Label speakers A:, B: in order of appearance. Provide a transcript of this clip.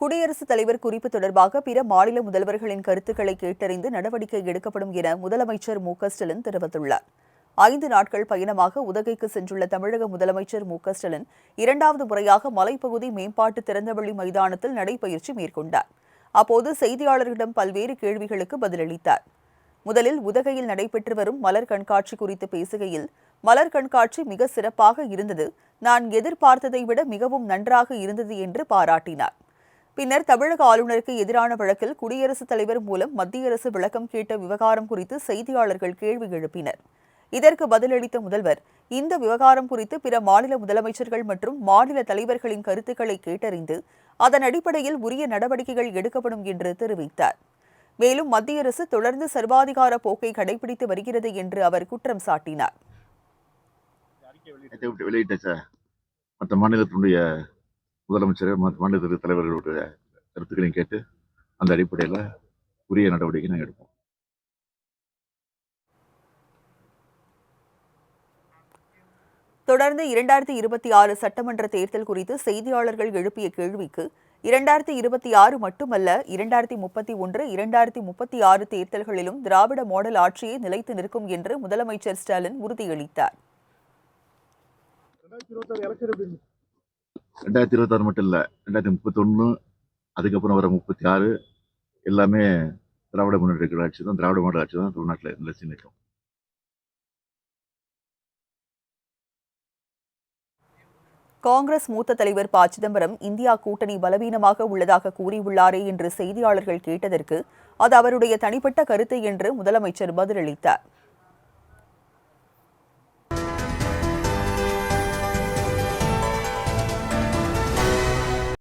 A: குடியரசுத் தலைவர் குறிப்பு தொடர்பாக பிற மாநில முதல்வர்களின் கருத்துக்களை கேட்டறிந்து நடவடிக்கை எடுக்கப்படும் என முதலமைச்சர் மு. ஸ்டாலின் தெரிவித்துள்ளார். ஐந்து நாட்கள் பயணமாக உதகைக்கு சென்றுள்ள தமிழக முதலமைச்சர் மு. ஸ்டாலின் இரண்டாவது முறையாக மலைப்பகுதி மேம்பாட்டு திறந்தவெளி மைதானத்தில் நடைபயிற்சி மேற்கொண்டார். அப்போது செய்தியாளர்களிடம் பல்வேறு கேள்விகளுக்கு பதிலளித்தார். முதலில் உதகையில் நடைபெற்று வரும் மலர் கண்காட்சி குறித்து பேசுகையில் மலர் கண்காட்சி மிக சிறப்பாக இருந்தது. நான் எதிர்பார்த்ததை விட மிகவும் நன்றாக இருந்தது என்று பாராட்டினார். பின்னர் தமிழக ஆளுநருக்கு எதிரான வழக்கில் குடியரசுத் தலைவர் மூலம் மத்திய அரசு விளக்கம் கேட்ட விவகாரம் குறித்து செய்தியாளர்கள் கேள்வி எழுப்பினர். இதற்கு பதிலளித்த முதல்வர் இந்த விவகாரம் குறித்து பிற மாநில முதலமைச்சர்கள் மற்றும் மாநில தலைவர்களின் கருத்துக்களை கேட்டறிந்து அதன் அடிப்படையில் உரிய நடவடிக்கைகள் எடுக்கப்படும் என்று தெரிவித்தார். மேலும் மத்திய அரசு தொடர்ந்து சர்வாதிகார போக்கை கடைபிடித்து வருகிறது என்று அவர் குற்றம் சாட்டினார்.
B: வெளியிட்ட சார். மற்ற மாநிலத்தினுடைய முதலமைச்சர் மாநில தலைவர்களுடைய கருத்துக்களையும் கேட்டு அந்த அடிப்படையில் உரிய நடவடிக்கை நாங்கள் எடுப்போம்.
A: தொடர்ந்து இரண்டாயிரத்தி இருபத்தி ஆறு சட்டமன்ற தேர்தல் குறித்து செய்தியாளர்கள் எழுப்பிய கேள்விக்கு இரண்டாயிரத்தி இருபத்தி ஆறு மட்டுமல்ல இரண்டாயிரத்தி முப்பத்தி ஒன்று இரண்டாயிரத்தி முப்பத்தி ஆறு தேர்தல்களிலும் திராவிட மாடல் ஆட்சியே நிலைத்து நிற்கும் என்று முதலமைச்சர் ஸ்டாலின் உறுதியளித்தார்.
B: ரெண்டாயிரத்தி இருபத்தாறு மட்டும் இல்லை ரெண்டாயிரத்தி முப்பத்தொன்று அதுக்கப்புறம் வர முப்பத்தி ஆறு எல்லாமே திராவிட முன்னேற்ற ஆட்சி தான் திராவிட மாடல் ஆட்சி தான் தமிழ்நாட்டில் நிலச்சி நிற்கும்
A: காங்கிரஸ் மூத்த தலைவர் ப. சிதம்பரம் இந்தியா கூட்டணி பலவீனமாக உள்ளதாக கூறியுள்ளாரே என்று செய்தியாளர்கள் கேட்டதற்கு அது அவருடைய தனிப்பட்ட கருத்து என்று முதலமைச்சர் பதிலளித்தார்.